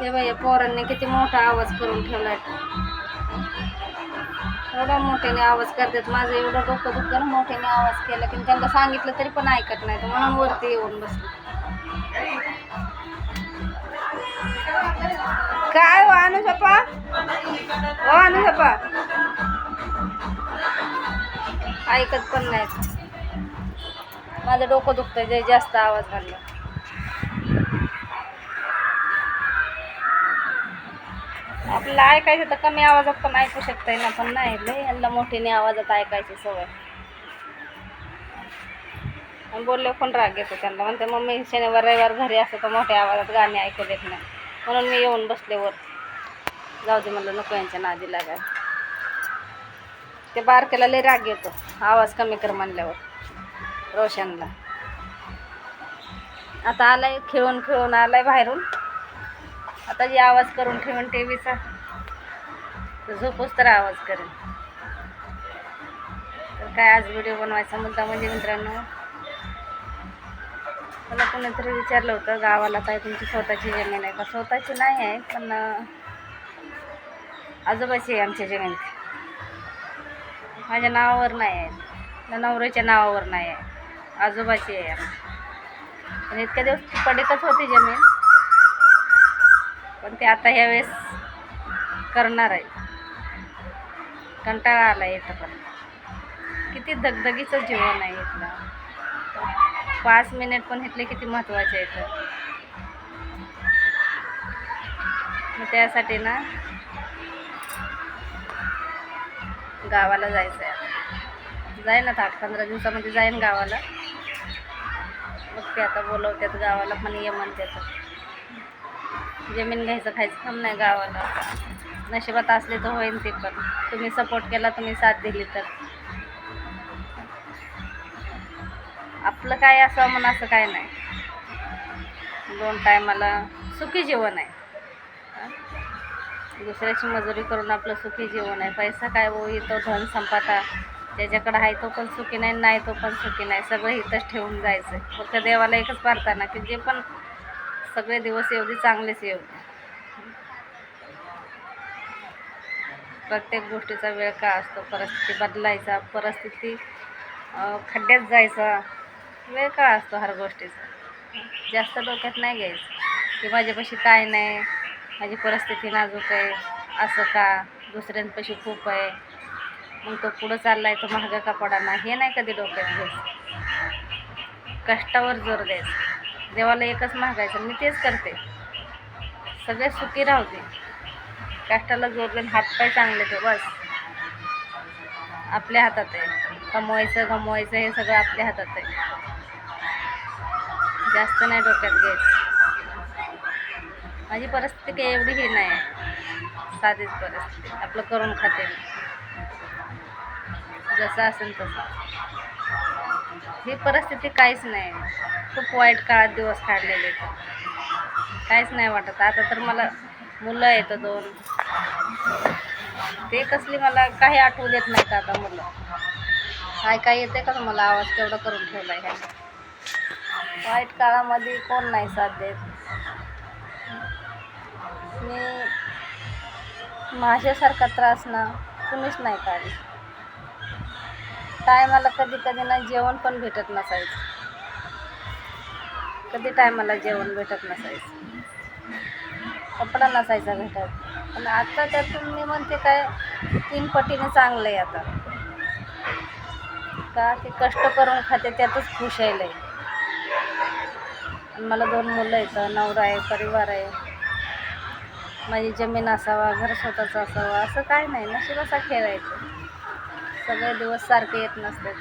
हे बाई पोरांनी किती मोठा आवाज करून ठेवला एवढ्या मोठ्याने आवाज करतात. माझं एवढं डोकं दुखतं ना मोठ्याने आवाज केला की त्यांना सांगितलं तरी पण ऐकत नाही. म्हणून वरती येऊन बसले. काय हो आणू सपा हो आणू सपा ऐकत पण नाहीत. माझं डोकं दुखतंय जे जास्त आवाज घालला आपल्याला ऐकायचं तर कमी आवाजात पण ऐकू शकता ना पण नाही लय यांना मोठ्याने आवाजात ऐकायची सवय. बोलले पण राग येतो त्यांना. म्हणते मम्मी शनिवार रविवार घरी असतं तर मोठ्या आवाजात गाणी ऐकू देत नाही. म्हणून मी येऊन बसले वर जाऊ दे म्हणलं नको यांच्या नादी लागाय ते बारकेला लय राग येतो आवाज कमी कर म्हणल्यावर रोशनला. आता आलाय खेळून खेळून आलाय बाहेरून. आता जे आवाज करून ठेवून टीव्हीचा झोपूच तर आवाज करेन. तर काय आज व्हिडिओ बनवायचा मुद्दा म्हणजे मित्रांनो मला कोणीतरी विचारलं होतं गावाला काय तुमची स्वतःची जमीन आहे का? स्वतःची नाही आहे पण आजोबाची आहे आमच्या जमीन. माझ्या नावावर नाही आहे. नवऱ्याच्या नावावर नाही आहे. आजोबाची आहे आमची. पण इतक्या दिवस पडतच होती जमीन. पण ते आता ह्यावेळेस करणार आहे. कंटाळा आला येतं पण. किती दगदगीचं जीवन आहे इथलं. पाच मिनिट पण इथले किती महत्त्वाचे आहेत. मग त्यासाठी ना गावाला जायचं आहे जाईन आता आठ पंधरा दिवसामध्ये जाईन गावाला. मग ते आता बोलवतात गावाला पण ये म्हणते तर जमीन घ्यायचं खायचं काम नाही गावाला. नशिबात असले तर होईन ते पण. तुम्ही सपोर्ट केला तुम्ही साथ दिली तर. आपलं काय असं म्हणून असं काय नाही. दोन टायमाला सुखी जीवन आहे. दुसऱ्याची मजुरी करून आपलं सुखी जीवन आहे. पैसा काय हो येतो धन संपाता. ज्याच्याकडे आहे तो पण सुखी नाही नाही तो पण सुखी नाही. सगळं इथंच ठेवून जायचं. फक्त देवाला एकच प्रार्थना की जे पण सगळे दिवस येऊ दे चांगलेच येऊ. दे प्रत्येक गोष्टीचा वेळ का असतो? परिस्थिती बदलायचा परिस्थिती खड्ड्यात जायचा. वेळ का असतो हर गोष्टीचा? जास्त डोक्यात नाही घ्यायचं. की माझ्यापाशी काय नाही? माझी परिस्थिती नाजूक आहे. असं का? दुसऱ्यांपाशी खूप आहे. मग तो पुढं चाललाय तो महागा का पडाना हे नाही कधी डोक्यात घ्यायचं. कष्टावर जोर द्यायचा. देवाला एकच मागायचं मी तेच करते. सगळे सुखी राहते. कष्टाला जोर देऊन हातपाय चांगले तर बस. आपल्या हातात आहे. कमवायचं गमवायचं हे सगळं आपल्या हातात आहे. जास्त नाही डोक्यात घ्यायचं माझी परिस्थिती काही एवढी ही नाही. आहे साधीच परिस्थिती. आपलं करून खाते मी. जसं असेल तसं. ही परिस्थिती काहीच नाही. खूप वाईट काळात दिवस काढलेले. आहेत काहीच नाही वाटत. आता तर मला मुलं येतं दोन. ते कसली मला काही आठवू देत नाहीत आता मुलं. काय काय येते का तुम्हाला? आवाज केवढा करून ठेवला आहे वाईट काळामध्ये कोण नाही साथ देत. मी माझ्यासारखा त्रास ना कुणीच नाही काढली टायमाला कधी कधी ना जेवण पण भेटत नसायचं. कधी टायमाला जेवण भेटत नसायचं. कपडा नसायचा भेटत. पण आता त्यातून मी म्हणते काय तीन पटीने चांगलं आहे आता. का ते कष्ट करून खाते त्यातच खुश आहे लय. आणि मला दोन मुलं आहेत नवरा आहे परिवार आहे. माझी जमीन असावा घर स्वतःचं असावं असं काय नाही. नशिबाचा खेळायचं सगळे दिवस सारखे येत नसतात.